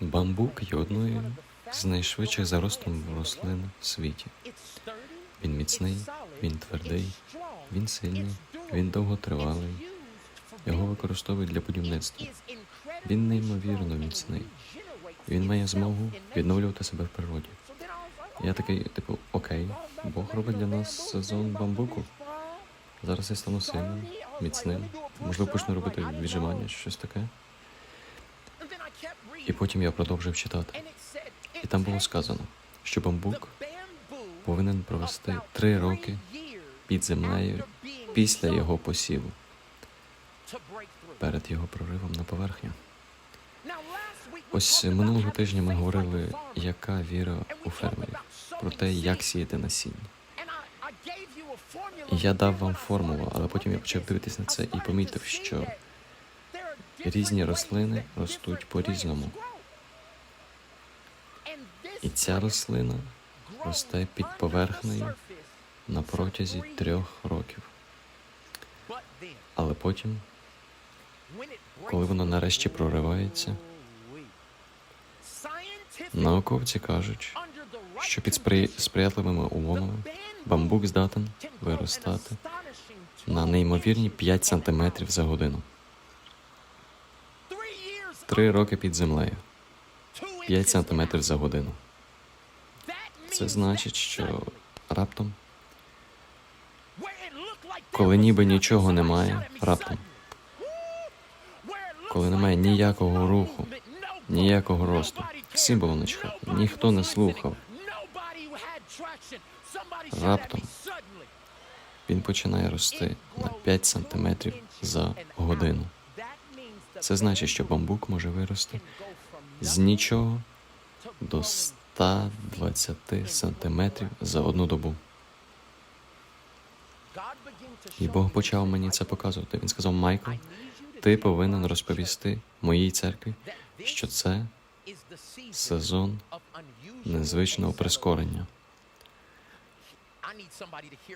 Бамбук є одною з найшвидших за ростом рослин в світі. Він міцний, він твердий, він сильний, він довготривалий. Його використовують для будівництва. Він неймовірно міцний. Він має змогу відновлювати себе в природі. Я такий, типу, окей, Бог робить для нас сезон бамбуку. Зараз я стану сильним, міцним. Можливо, почну робити віджимання, щось таке. І потім я продовжив читати. І там було сказано, що бамбук повинен провести три роки під землею після його посіву, перед його проривом на поверхню. Ось минулого тижня ми говорили, яка віра у фермерів, про те, як сіяти насіння. Я дав вам формулу, але потім я почав дивитися на це і помітив, що різні рослини ростуть по-різному. І ця рослина росте під поверхнею на протязі трьох років. Але потім, коли воно нарешті проривається, науковці кажуть, що під спри- сприятливими умовами бамбук здатен виростати на неймовірні 5 см за годину. Три роки під землею, 5 см за годину. Це значить, що раптом, коли ніби нічого немає, раптом, коли немає ніякого руху, ніякого росту, всім було начхати, ніхто не слухав. Раптом він починає рости на 5 сантиметрів за годину. Це значить, що бамбук може вирости з нічого до 120 сантиметрів за одну добу. І Бог почав мені це показувати. Він сказав: Майкл, ти повинен розповісти моїй церкві, що це сезон незвичного прискорення.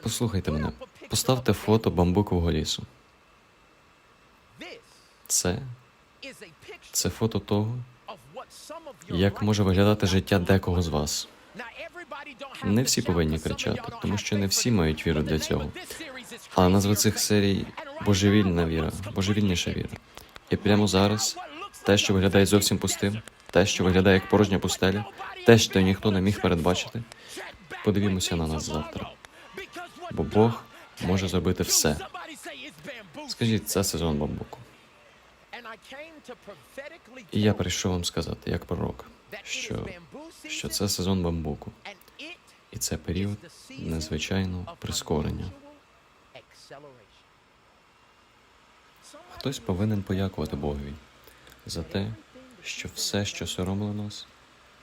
Послухайте мене, поставте фото бамбукового лісу. Це, це фото того, як може виглядати життя декого з вас. Не всі повинні кричати, тому що не всі мають віру для цього. Але назва цих серій божевільна віра, божевільніша віра. І прямо зараз те, що виглядає зовсім пустим, те, що виглядає як порожня пустеля, те, що ніхто не міг передбачити, подивімося на нас завтра. Бо Бог може зробити все. Скажіть, це сезон бамбуку. І я прийшов вам сказати, як пророк, що, що це сезон бамбуку, і це період незвичайного прискорення. Хтось повинен подякувати Богові за те, що все, що соромило нас,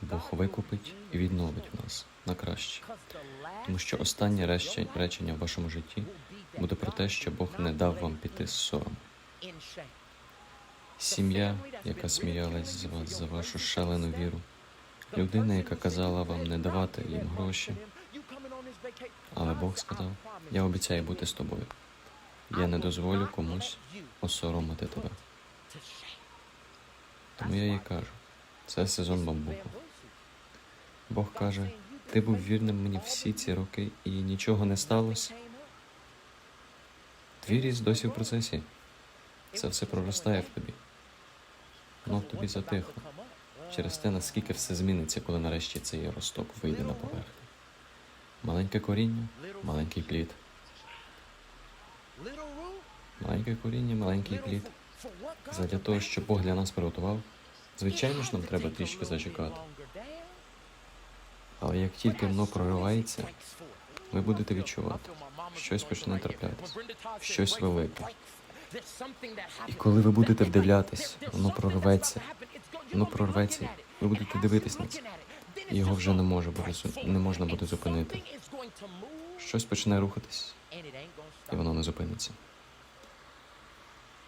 Бог викупить і відновить в нас на краще. Тому що останнє рече- речення в вашому житті буде про те, що Бог не дав вам піти з сором. Сім'я, яка сміялась з вас за вашу шалену віру, людина, яка казала вам не давати їм гроші, але Бог сказав: Я обіцяю бути з тобою. Я не дозволю комусь осоромити тебе. Тому я їй кажу, це сезон бамбуку. Бог каже, ти був вірним мені всі ці роки і нічого не сталося. Твій ріст досі в процесі. Це все проростає в тобі. Воно тобі затихло. Через те, наскільки все зміниться, коли нарешті цей росток вийде на поверхню. Маленьке коріння, маленький плід. Маленьке коріння, маленький плід. Задля того, що Бог для нас приготував, звичайно ж нам треба трішки зачекати. Але як тільки воно проривається, ви будете відчувати, щось почне траплятися, щось велике. І коли ви будете вдивлятись, воно прорветься, воно прорветься, ви будете дивитись на це, і його вже не може бути зу- не можна буде зупинити. Щось почне рухатись, і воно не зупиниться.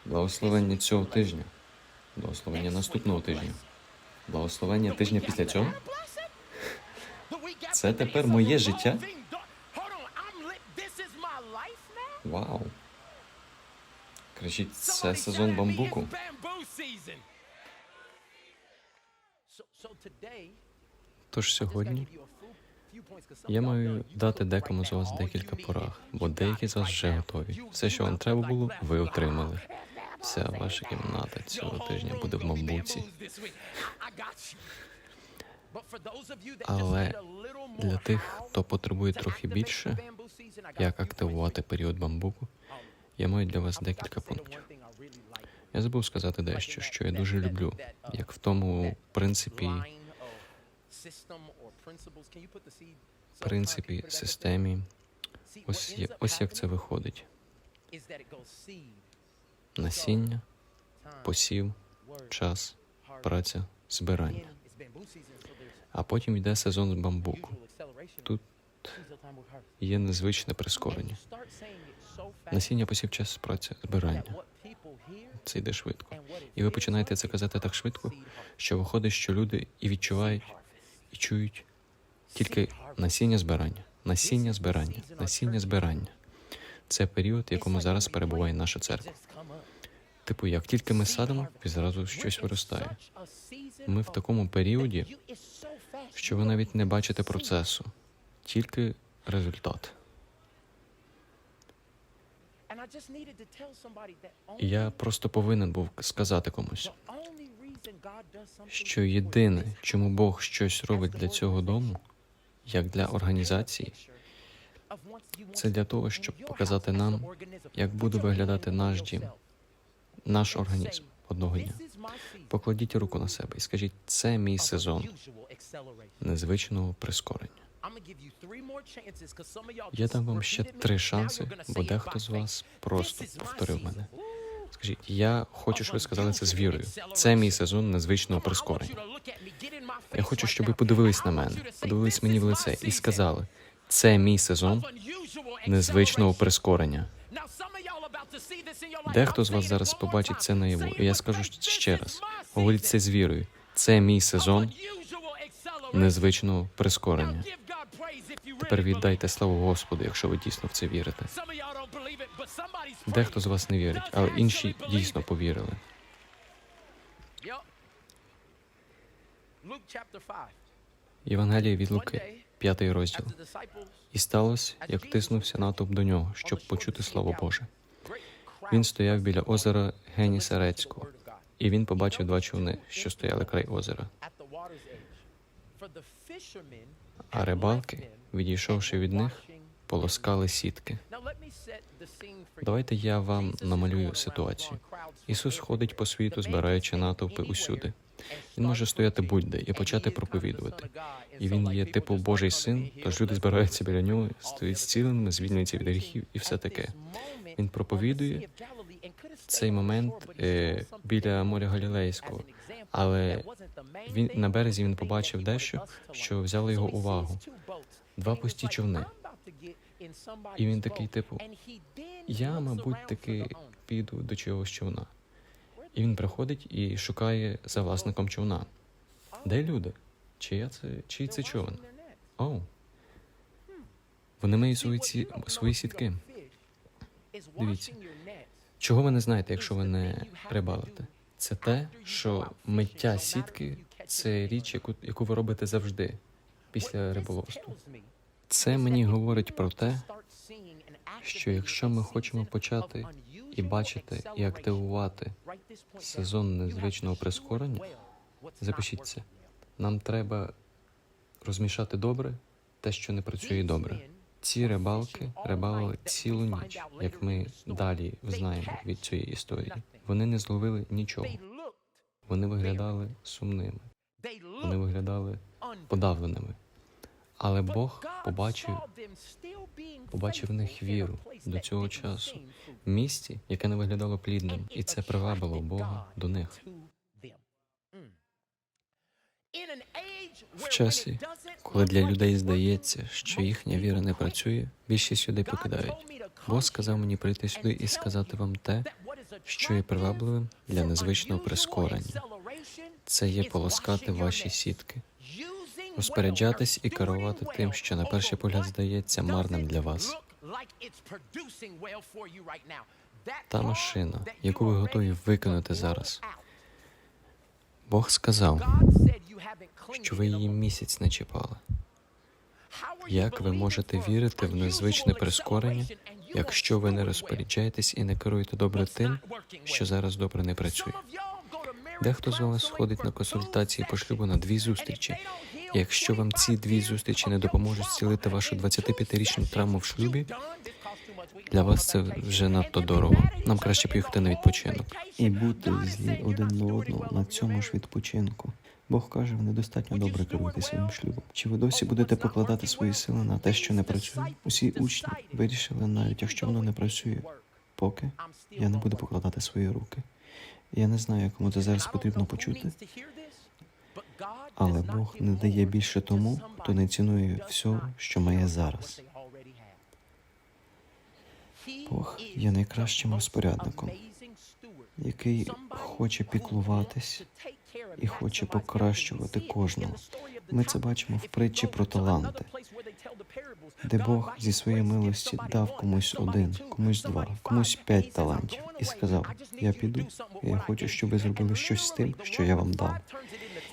Благословення цього тижня, благословення наступного тижня, благословення тижня після цього. Це тепер моє життя? Вау! Кричіть, це сезон бамбуку. Тож сьогодні я маю дати декому з вас декілька порад, бо деякі з вас вже готові. Все, що вам треба було, ви отримали. Вся ваша кімната цього тижня буде в бамбуці. Але для тих, хто потребує трохи більше, Як активувати період бамбуку? Я маю для вас декілька пунктів. Я забув сказати дещо, що я дуже люблю, як в тому принципі, принципі, системі. Ось, ось як це виходить: насіння, посів, час, праця, збирання. А потім йде сезон з бамбуку. Тут є незвичне прискорення. Насіння, посів, час, праця, збирання. Це йде швидко. І ви починаєте це казати так швидко, що виходить, що люди і відчувають, і чують тільки насіння збирання, насіння збирання, насіння збирання. Це період, в якому зараз перебуває наша церква. Типу, як тільки ми садимо, відразу щось виростає. Ми в такому періоді, що ви навіть не бачите процесу, тільки результат. Я просто повинен був сказати комусь, що єдине, чому Бог щось робить для цього дому, як для організації, це для того, щоб показати нам, як буде виглядати наш дім, наш організм одного дня. Покладіть руку на себе і скажіть, це мій сезон незвичного прискорення. Я дам вам ще три шанси, бо дехто з вас просто повторив мене. Скажіть, я хочу, щоб ви сказали це з вірою. Це мій сезон незвичного прискорення. Я хочу, щоб ви подивились на мене, подивились мені в лице і сказали: це мій сезон незвичного прискорення. Дехто з вас зараз побачить це наяву, і я скажу ще раз: говоріть це з вірою. Це мій сезон незвичного прискорення. Тепер віддайте славу Господу, якщо ви дійсно в це вірите. Дехто з вас не вірить, але інші дійсно повірили. Євангеліє від Луки, п'ятий розділ. І сталося, як тиснувся натовп до нього, щоб почути слово Боже. Він стояв біля озера Генісарецького, і він побачив два човни, що стояли край озера. А рибалки, відійшовши від них, полоскали сітки. Давайте я вам намалюю ситуацію. Ісус ходить по світу, збираючи натовпи усюди. Він може стояти будь-де і почати проповідувати. І він є типу Божий син, тож люди збираються біля нього, стоять зціленими, звільнюються від гріхів і все таке. Він проповідує цей момент е, біля моря Галілейського, але він на березі він побачив дещо, що взяло його увагу. Два пусті човни. І він такий, типу, я, мабуть, таки піду до чогось човна. І він приходить і шукає за власником човна. Де люди? Чия це, чий це човен? Оу. Вони мають свої, ці, свої сітки. Дивіться. Чого ви не знаєте, якщо ви не рибалите? Це те, що миття сітки це річ, яку, яку ви робите завжди після риболовства. Це мені говорить про те, що якщо ми хочемо почати і бачити, і активувати сезон незвичного прискорення, запишіть це. Нам треба розмішати добре те, що не працює добре. Ці рибалки рибалили цілу ніч, як ми далі знаємо від цієї історії. Вони не зловили нічого. Вони виглядали сумними, вони виглядали подавленими. Але Бог побачив, побачив в них віру до цього часу місті, яке не виглядало плідним, і це привабило Бога до них. В часі, коли для людей здається, що їхня віра не працює, більшість людей покидають. Бог сказав мені прийти сюди і сказати вам те, що є привабливим для незвичного прискорення. Це є полоскати ваші сітки, розпоряджатись і керувати тим, що на перший погляд здається марним для вас. Та машина, яку ви готові виконати зараз. Бог сказав, що ви її місяць не чіпали. Як ви можете вірити в незвичне прискорення, якщо ви не розпоряджаєтесь і не керуєте добре тим, що зараз добре не працює? Дехто з вас ходить на консультації по шлюбу на дві зустрічі. Якщо вам ці дві зустрічі не допоможуть зцілити вашу 25-річну травму в шлюбі, для вас це вже надто дорого. Нам краще поїхати на відпочинок. І бути злі один до одного на цьому ж відпочинку. Бог каже, ви недостатньо добре керуєте своїм шлюбом. Чи ви досі будете покладати свої сили на те, що не працює? Усі учні вирішили, навіть якщо воно не працює, поки я не буду покладати свої руки. Я не знаю, кому це зараз потрібно почути, але Бог не дає більше тому, хто не цінує все, що має зараз. Бог є найкращим розпорядником, який хоче піклуватись і хоче покращувати кожного. Ми це бачимо в притчі про таланти, де Бог зі своєї милості дав комусь один, комусь два, комусь п'ять талантів і сказав: Я піду, я хочу, щоб ви зробили щось з тим, що я вам дав.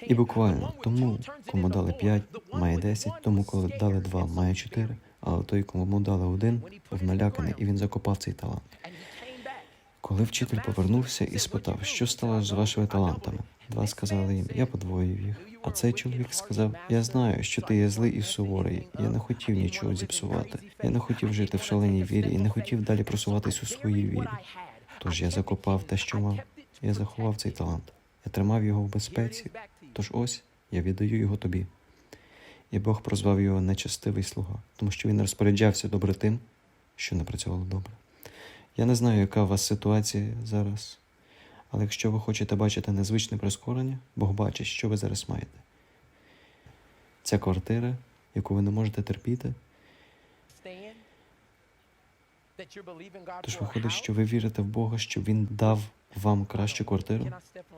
І буквально тому, кому дали п'ять, має десять, тому, коли дали два, має чотири, але той, кому дали один, був наляканий, і він закопав цей талант. Коли вчитель повернувся і спитав, що сталося з вашими талантами, два сказали їм, я подвоїв їх. А цей чоловік сказав: Я знаю, що ти є злий і суворий. Я не хотів нічого зіпсувати. Я не хотів жити в шаленій вірі і не хотів далі просуватись у своїй вірі. Тож я закопав те, що мав. Я заховав цей талант. Я тримав його в безпеці. Тож ось я віддаю його тобі. І Бог прозвав його нечестивий слуга, тому що він розпоряджався добре тим, що не працювало добре. Я не знаю, яка у вас ситуація зараз, але якщо ви хочете бачити незвичне прискорення, Бог бачить, що ви зараз маєте. Ця квартира, яку ви не можете терпіти, тож виходить, що ви вірите в Бога, що Він дав вам кращу квартиру.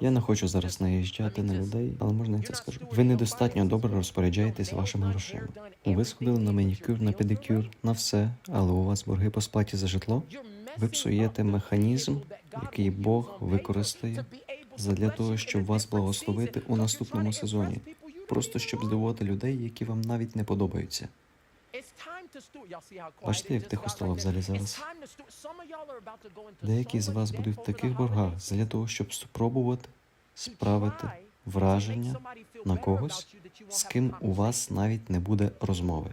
Я не хочу зараз наїжджати на людей, але можна я це скажу. Ви недостатньо добре розпоряджаєтесь вашими грошима. Ви сходили на манікюр, на педикюр, на все, але у вас борги по сплаті за житло. Ви псуєте механізм, який Бог використає задля того, щоб вас благословити у наступному сезоні, просто щоб здивувати людей, які вам навіть не подобаються. Бачите, як тихо стало в залі зараз? Деякі з вас будуть в таких боргах для того, щоб спробувати справити враження на когось, з ким у вас навіть не буде розмови.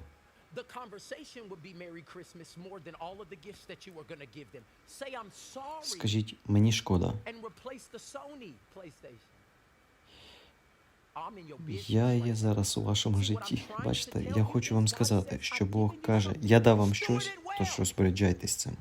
Скажіть, мені шкода. Я є зараз у вашому житті. Бачите, я хочу вам сказати, що Бог каже: я дав вам щось, тож розпоряджайтесь цим.